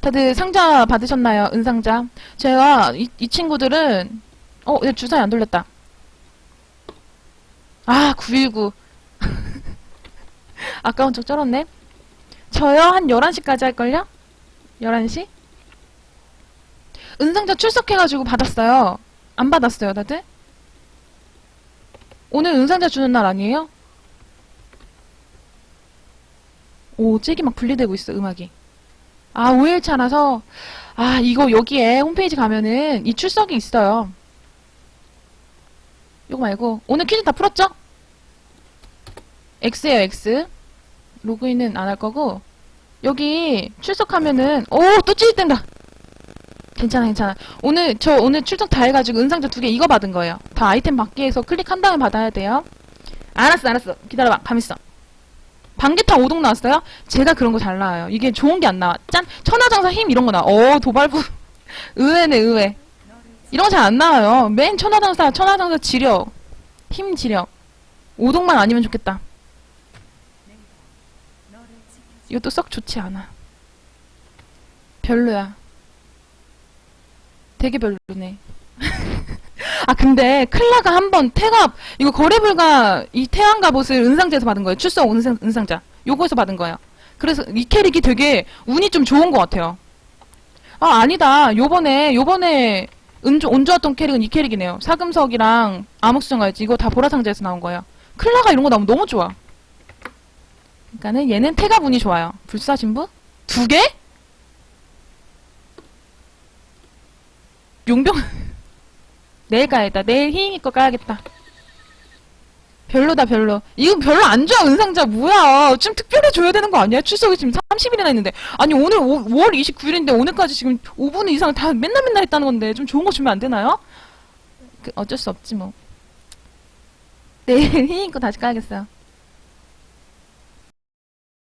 다들 상자 받으셨나요? 은상자. 제가 이, 이 친구들은 어, 내 주사위 안 돌렸다. 아, 919. 아까운 척 쩔었네. 저요? 한 11시까지 할걸요? 11시? 은상자 출석해가지고 받았어요. 안 받았어요, 다들? 오늘 은상자 주는 날 아니에요? 오, 잭이 막 분리되고 있어, 음악이. 아, 5일차라서, 아, 이거 여기에 홈페이지 가면은 이 출석이 있어요. 이거 말고, 오늘 퀴즈 다 풀었죠? X에요, X. 로그인은 안 할 거고, 여기 출석하면은, 오, 또 찌릿된다! 괜찮아, 괜찮아. 오늘, 저 오늘 출석 다 해가지고 은상자 두 개 이거 받은 거예요. 다 아이템 받기에서 클릭한 다음에 받아야 돼요. 알았어, 알았어. 기다려봐. 가만있어. 방개탕 5동 나왔어요? 제가 그런 거 잘 나와요. 이게 좋은 게 안 나와. 짠! 천하장사 힘 이런 거 나와. 어, 도발부. 의외네, 의외. 이런 거 잘 안 나와요. 맨 천하장사, 천하장사 지력. 힘 지력. 5동만 아니면 좋겠다. 이것도 썩 좋지 않아. 별로야. 되게 별로네. 아 근데 클라가 한 번 태갑 이거 거래 불가 이 태양 갑옷을 은상자에서 받은 거예요. 출석 은상, 은상자 요거에서 받은 거예요. 그래서 이 캐릭이 되게 운이 좀 좋은 것 같아요. 아 아니다. 요번에 요번에 은, 운 좋았던 캐릭은 이 캐릭이네요. 사금석이랑 암흑수정 가야지 이거 다 보라상자에서 나온 거예요. 클라가 이런 거 나오면 너무 좋아. 그러니까는 얘는 태갑 운이 좋아요. 불사신부 두 개? 용병 내일 가야겠다. 내일 희인이 거 까야겠다. 별로다 별로. 이건 별로 안 좋아 은상자 뭐야. 좀 특별히 줘야 되는 거 아니야? 출석이 지금 30일이나 했는데. 아니 오늘 5, 월 29일인데 오늘까지 지금 5분 이상 다 맨날 맨날 했다는 건데 좀 좋은 거 주면 안 되나요? 그 어쩔 수 없지 뭐. 내일 희인 거 다시 까야겠어요.